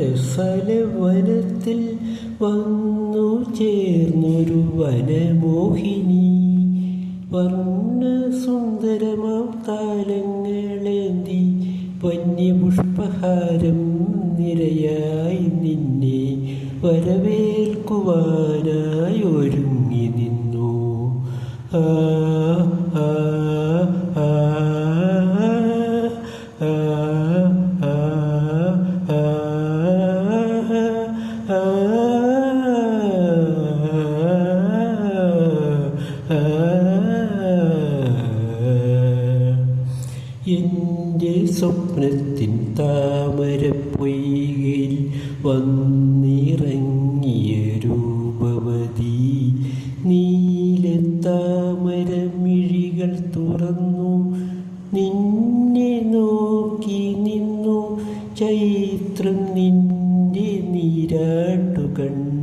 രസലവനത്തിൽ വന്നു ചേർന്നൊരു വനമോഹിനി. വർണ സുന്ദരമാം താലങ്ങളേന്തി വന്യപുഷ്പഹാരം നിരയായി നിന്നെ വരവേൽക്കുവാനായി ഒരുങ്ങി നിന്നു. ആ സ്വപ്നത്തിൻ താമരപ്പൊയ്കയിൽ വന്നിറങ്ങിയ രൂപവതി. നീലത്താമരമിഴികൾ തുറന്നു. നിന്നെ നോക്കി നിന്നു. ചൈത്രം നിന്റെ നീരാട്ടുകണ്ണു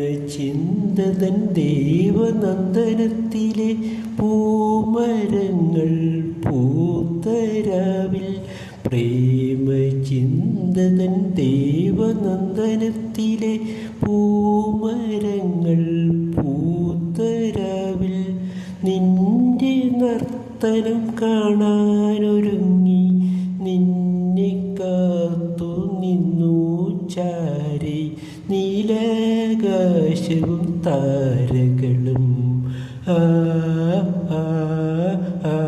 പ്രേമചിന്തതൻ ദേവനന്ദനത്തിലെ പൂമരങ്ങൾ പൂത്തരാവിൽ പ്രേമചിന്തതൻ ദേവനന്ദനത്തിലെ പൂമരങ്ങൾ പൂത്തരാവിൽ നിന്റെ നർത്തനം കാണാനൊരുങ്ങി നിന്നെ കാത്തു നിന്നു ചാരി നീലാകാശവും താരകളും ആ ആ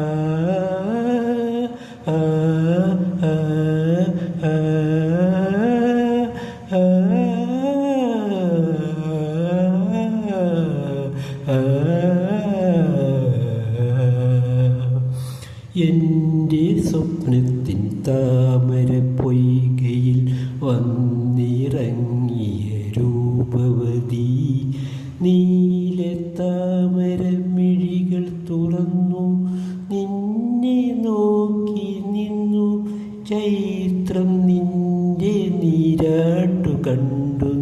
എന്റെ സ്വപ്നത്തിൻ താമര പൊയ്കയിൽ വന്നിറങ്ങിയ രൂപവതി നീല താമര മിഴികൾ തുറന്നു. നിന്നെ നോക്കി നിന്നു. ചൈത്രം നിന്റെ നീരാട്ടു കണ്ടു.